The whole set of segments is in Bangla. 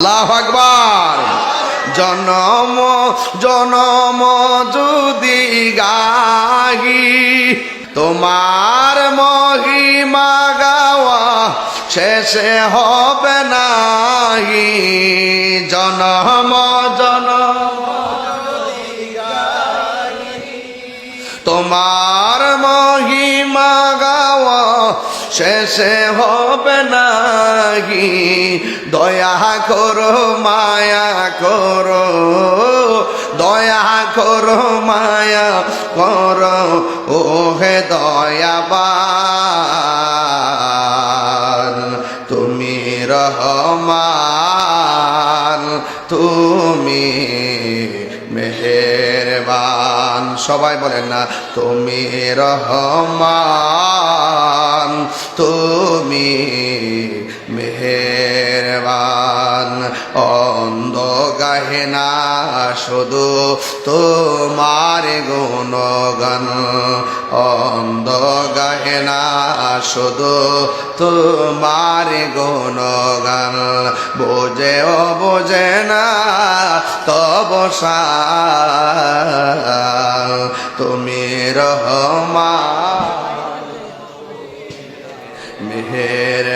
আল্লাহ আকবার। জনম জনম যদি গাহি তোমার মহিমা গাওয়া শেষে হবে নাহি। জনম শেষে হবে নাহি। দয়া করো, মায়া করো, দয়া করো, মায়া করো ও হে দয়াবান, তুমি রহমান, তুমি মেহেরবান। সবাই বলেন না, তুমি রহমান। তুমি মেহেরবান। অন্ধ গাহে শুধু তোমার গুণগান। অন্ধ গাহে শুধু তোমার গুণগান। বোঝে ও বোঝে না, তব মেহের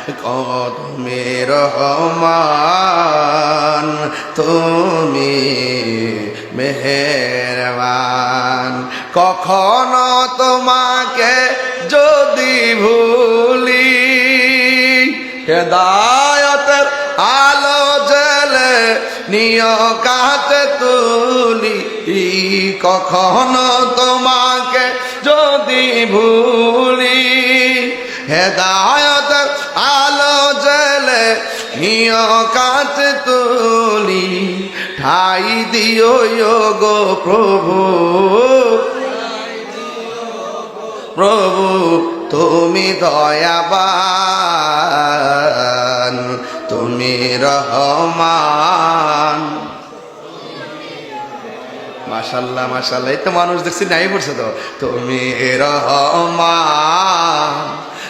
তুমি রহমান, তুমি মেহেরবান। কখনো তোমাকে যদি ভুলি, হেদায়তের আলো জেলে নিয় কাতে তুলি, কখনো তোমাকে যদি ভুলি হেদায়তের আলো জেলে নিয় কাঁচ তুলি, ঠাই দিও গো প্রভু। প্রভু, তুমি দয়াবান, তুমি রহমান। মাশাল্লাহ মাশাল্লাহ, এই তো মানুষ দেখছি, নাই পড়ছে তো। তুমি রহমান।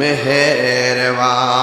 মেহেরবান।